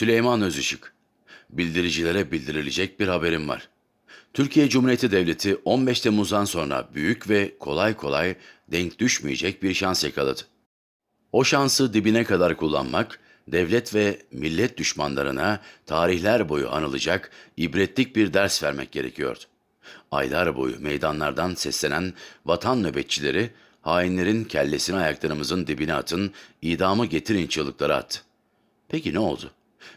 Süleyman Özışık. Bildiricilere bildirilecek bir haberim var. Türkiye Cumhuriyeti Devleti 15 Temmuz'dan sonra büyük ve kolay kolay denk düşmeyecek bir şans yakaladı. O şansı dibine kadar kullanmak, devlet ve millet düşmanlarına tarihler boyu anılacak ibretlik bir ders vermek gerekiyordu. Aylar boyu meydanlardan seslenen vatan nöbetçileri, hainlerin kellesini ayaklarımızın dibine atın, idamı getirin çığlıkları attı. Peki ne oldu?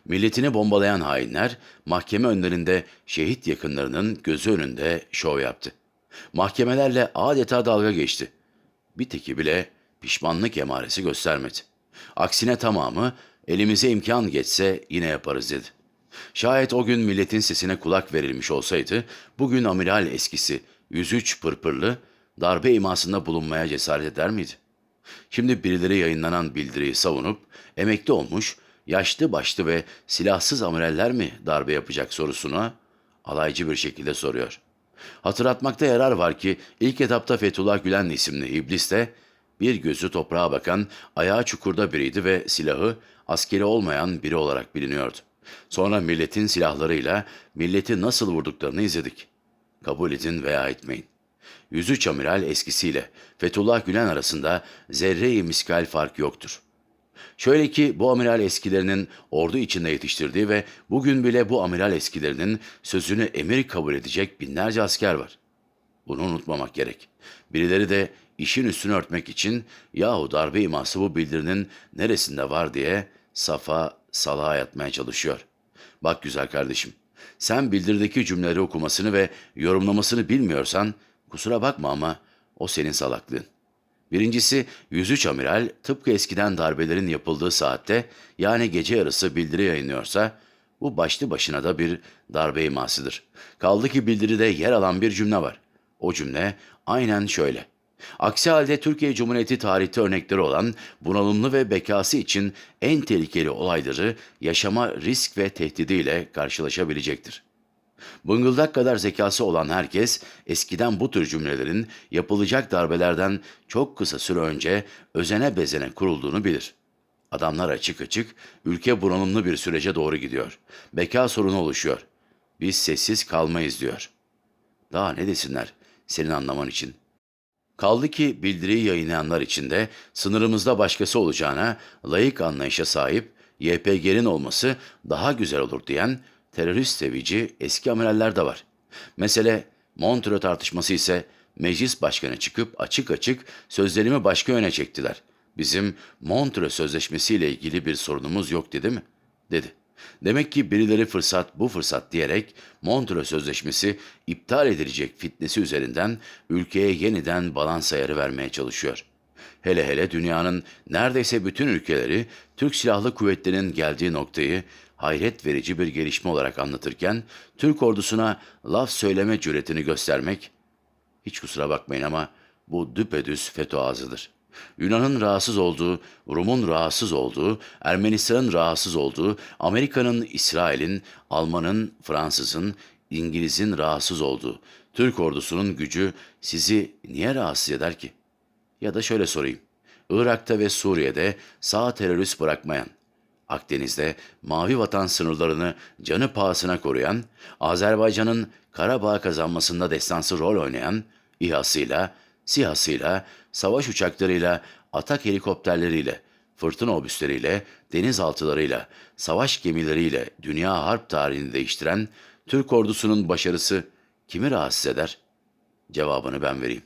Milletini bombalayan hainler mahkeme önlerinde şehit yakınlarının gözü önünde şov yaptı. Mahkemelerle adeta dalga geçti. Bir teki bile pişmanlık emaresi göstermedi. Aksine tamamı elimize imkan geçse yine yaparız dedi. Şayet o gün milletin sesine kulak verilmiş olsaydı, bugün amiral eskisi 103 pırpırlı darbe imasında bulunmaya cesaret eder miydi? Şimdi birileri yayınlanan bildiriyi savunup emekli olmuş, yaşlı başlı ve silahsız amiraller mi darbe yapacak sorusuna alaycı bir şekilde soruyor. Hatırlatmakta yarar var ki ilk etapta Fethullah Gülen isimli iblis de bir gözü toprağa bakan, ayağı çukurda biriydi ve silahı askeri olmayan biri olarak biliniyordu. Sonra milletin silahlarıyla milleti nasıl vurduklarını izledik. Kabul edin veya etmeyin. 103 amiral eskisiyle Fethullah Gülen arasında zerre-i miskal fark yoktur. Şöyle ki bu amiral eskilerinin ordu içinde yetiştirdiği ve bugün bile bu amiral eskilerinin sözünü emir kabul edecek binlerce asker var. Bunu unutmamak gerek. Birileri de işin üstünü örtmek için yahu darbe iması bu bildirinin neresinde var diye safa salağa yatmaya çalışıyor. Bak güzel kardeşim, sen bildirdeki cümleleri okumasını ve yorumlamasını bilmiyorsan kusura bakma ama o senin salaklığın. Birincisi 103 amiral tıpkı eskiden darbelerin yapıldığı saatte yani gece yarısı bildiri yayınlıyorsa bu başlı başına da bir darbe imasıdır. Kaldı ki bildiride yer alan bir cümle var. O cümle aynen şöyle. Aksi halde Türkiye Cumhuriyeti tarihte örnekleri olan bunalımlı ve bekası için en tehlikeli olayları yaşama risk ve tehdidiyle karşılaşabilecektir. Bıngıldak kadar zekası olan herkes eskiden bu tür cümlelerin yapılacak darbelerden çok kısa süre önce özene bezene kurulduğunu bilir. Adamlar açık açık ülke bunalımlı bir sürece doğru gidiyor. Beka sorunu oluşuyor. Biz sessiz kalmayız diyor. Daha ne desinler senin anlaman için. Kaldı ki bildiriyi yayınlayanlar içinde sınırımızda başkası olacağına layık anlayışa sahip YPG'nin olması daha güzel olur diyen terörist sevici eski amiraller de var. Mesele Montreux tartışması ise meclis başkanı çıkıp açık açık sözlerimi başka yöne çektiler. Bizim Montreux Sözleşmesi ile ilgili bir sorunumuz yok dedi mi? Dedi. Demek ki birileri fırsat bu fırsat diyerek Montreux Sözleşmesi iptal edilecek fitnesi üzerinden ülkeye yeniden balans ayarı vermeye çalışıyor. Hele hele dünyanın neredeyse bütün ülkeleri Türk Silahlı Kuvvetleri'nin geldiği noktayı hayret verici bir gelişme olarak anlatırken Türk ordusuna laf söyleme cüretini göstermek, hiç kusura bakmayın ama bu düpedüz FETÖ ağzıdır. Yunan'ın rahatsız olduğu, Rum'un rahatsız olduğu, Ermenistan'ın rahatsız olduğu, Amerika'nın, İsrail'in, Alman'ın, Fransız'ın, İngiliz'in rahatsız olduğu, Türk ordusunun gücü sizi niye rahatsız eder ki? Ya da şöyle sorayım. Irak'ta ve Suriye'de sağ terörist bırakmayan, Akdeniz'de mavi vatan sınırlarını canı pahasına koruyan, Azerbaycan'ın Karabağ kazanmasında destansı rol oynayan, İHA'sıyla, SİHA'sıyla, savaş uçaklarıyla, atak helikopterleriyle, fırtına obüsleriyle, denizaltılarıyla, savaş gemileriyle dünya harp tarihini değiştiren Türk ordusunun başarısı kimi rahatsız eder? Cevabını ben vereyim.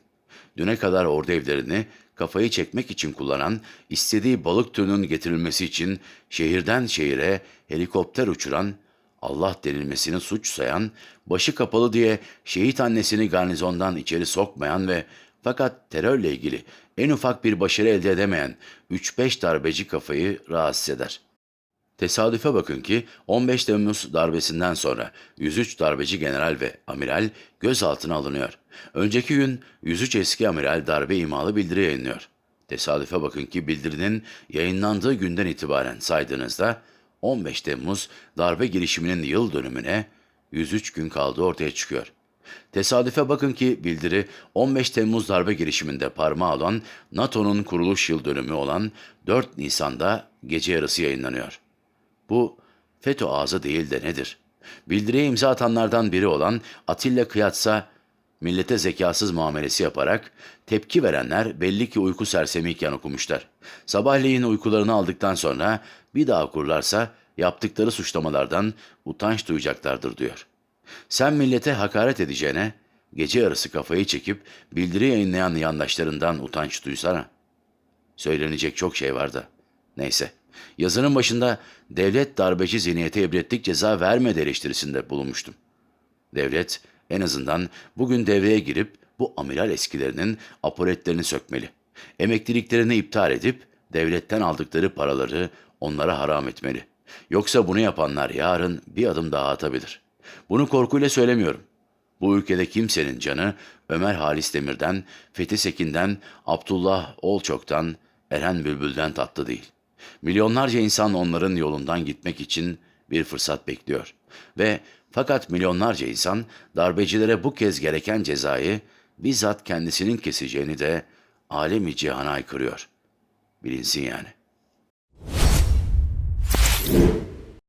Düne kadar ordu evlerini kafayı çekmek için kullanan, istediği balık türünün getirilmesi için şehirden şehire helikopter uçuran, Allah denilmesini suç sayan, başı kapalı diye şehit annesini garnizondan içeri sokmayan ve fakat terörle ilgili en ufak bir başarı elde edemeyen 3-5 darbeci kafayı rahatsız eder. Tesadüfe bakın ki 15 Temmuz darbesinden sonra 103 darbeci general ve amiral gözaltına alınıyor. Önceki gün 103 eski amiral darbe imalı bildiri yayınlıyor. Tesadüfe bakın ki bildirinin yayınlandığı günden itibaren saydığınızda 15 Temmuz darbe girişiminin yıl dönümüne 103 gün kaldığı ortaya çıkıyor. Tesadüfe bakın ki bildiri 15 Temmuz darbe girişiminde parmağı olan NATO'nun kuruluş yıl dönümü olan 4 Nisan'da gece yarısı yayınlanıyor. Bu FETÖ ağzı değil de nedir? Bildiriye imza atanlardan biri olan Atilla Kıyatsa, millete zekasız muamelesi yaparak tepki verenler belli ki uyku sersemiyken okumuşlar. Sabahleyin uykularını aldıktan sonra bir daha okurlarsa yaptıkları suçlamalardan utanç duyacaklardır diyor. Sen millete hakaret edeceğine gece yarısı kafayı çekip bildiri yayınlayan yandaşlarından utanç duysana. Söylenecek çok şey var da. Neyse. Yazının başında devlet darbeci zihniyete ibretlik ceza vermedi eleştirisinde bulunmuştum. Devlet en azından bugün devreye girip bu amiral eskilerinin apoletlerini sökmeli. Emekliliklerini iptal edip devletten aldıkları paraları onlara haram etmeli. Yoksa bunu yapanlar yarın bir adım daha atabilir. Bunu korkuyla söylemiyorum. Bu ülkede kimsenin canı Ömer Halis Demir'den, Fethi Sekin'den, Abdullah Olçok'tan, Eren Bülbül'den tatlı değil. Milyonlarca insan onların yolundan gitmek için bir fırsat bekliyor. Ve fakat milyonlarca insan darbecilere bu kez gereken cezayı bizzat kendisinin keseceğini de alemi cihana aykırıyor. Bilinsin yani.